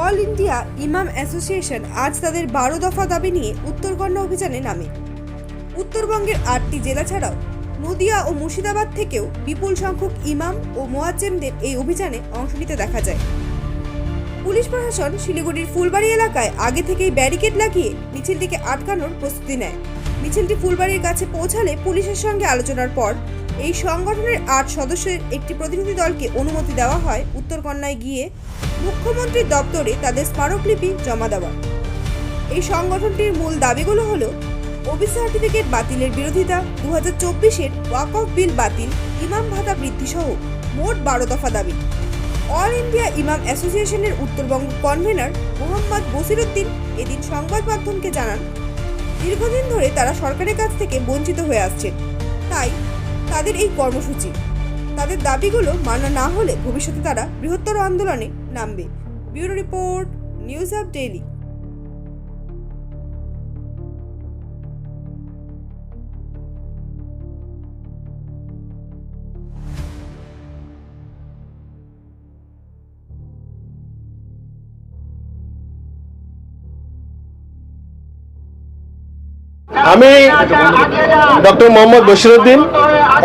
All India ইমাম association আজ তাদের বারো দফা দাবি নিয়ে উত্তরকন্যা অভিযানে নামে। উত্তরবঙ্গের আটটি জেলা ছাড়াও নদিয়া ও মুর্শিদাবাদ থেকেও বিপুল সংখ্যক ইমাম ও মোয়াজ্জেমদের এই অভিযানে অংশ নিতে দেখা যায়। পুলিশ প্রশাসন শিলিগুড়ির ফুলবাড়ি এলাকায় আগে থেকেই ব্যারিকেড লাগিয়ে মিছিলটিকে আটকানোর প্রস্তুতি নেয়। মিছিলটি ফুলবাড়ির কাছে পৌঁছালে পুলিশের সঙ্গে আলোচনার পর এই সংগঠনের আট সদস্যের একটি প্রতিনিধি দলকে অনুমতি দেওয়া হয় উত্তরকন্যায় গিয়ে। মুখ্যমন্ত্রীর দপ্তরে তাদের স্মারকলিপি জমা দেওয়া। এই সংগঠনটির মূল দাবিগুলো হলো, ওবিসি সার্টিফিকেট বাতিলের বিরোধিতা দু হাজার চব্বিশের ওয়াক অফ বিল বাতিল, ইমাম ভাতা বৃদ্ধি সহ মোট বারো দফা দাবি। অল ইন্ডিয়া ইমাম অ্যাসোসিয়েশনের উত্তরবঙ্গ কনভেনর মোহাম্মদ বসিরুদ্দিন এদিন সংবাদ মাধ্যমকে জানান, দীর্ঘদিন ধরে তারা সরকারের কাছ থেকে বঞ্চিত হয়ে আসছেন। তাই তাদের এই কর্মসূচি তাদের দাবিগুলো মানা না হলে ভবিষ্যতে তারা বৃহত্তর আন্দোলনে নামবে। Bureau report, news up daily. আমি doctor Mohammad Bashiruddin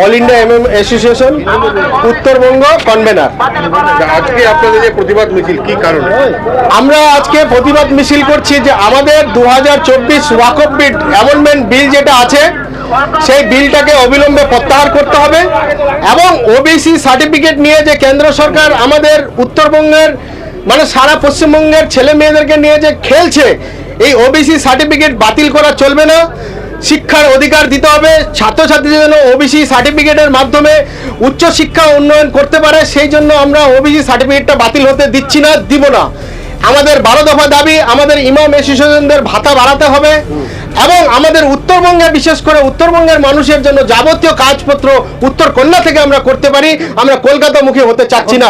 all India M M association Uttarbanga convener. আজকে আপনাদের যে প্রতিবাদ মিছিল কি কারণে? আমরা আজকে প্রতিবাদ মিছিল করছি যে আমাদের দু হাজার চব্বিশ ওয়াকফ বিল অ্যামেন্ডমেন্ট বিল যেটা আছে সেই বিলটাকে অবিলম্বে প্রত্যাহার করতে হবে এবং ওবিসি সার্টিফিকেট নিয়ে যে কেন্দ্র সরকার আমাদের উত্তরবঙ্গের মানে সারা পশ্চিমবঙ্গের ছেলে মেয়েদেরকে নিয়ে যে খেলছে এই ওবিসি সার্টিফিকেট বাতিল করা চলবে না। শিক্ষার অধিকার দিতে হবে। ছাত্রছাত্রীদের জন্য ওবিসি সার্টিফিকেটের মাধ্যমে উচ্চ শিক্ষা উন্নয়ন করতে পারে। সেই জন্য আমরা ওবিসি সার্টিফিকেটটা বাতিল হতে দিচ্ছি না, দিব না। আমাদের বারো দফা দাবি, আমাদের ইমাম অ্যাসোসিয়েশনদের ভাতা বাড়াতে হবে এবং আমাদের উত্তরবঙ্গে, বিশেষ করে উত্তরবঙ্গের মানুষের জন্য যাবতীয় কাজপত্র উত্তর কন্যা থেকে আমরা করতে পারি। আমরা কলকাতামুখী হতে চাচ্ছি না।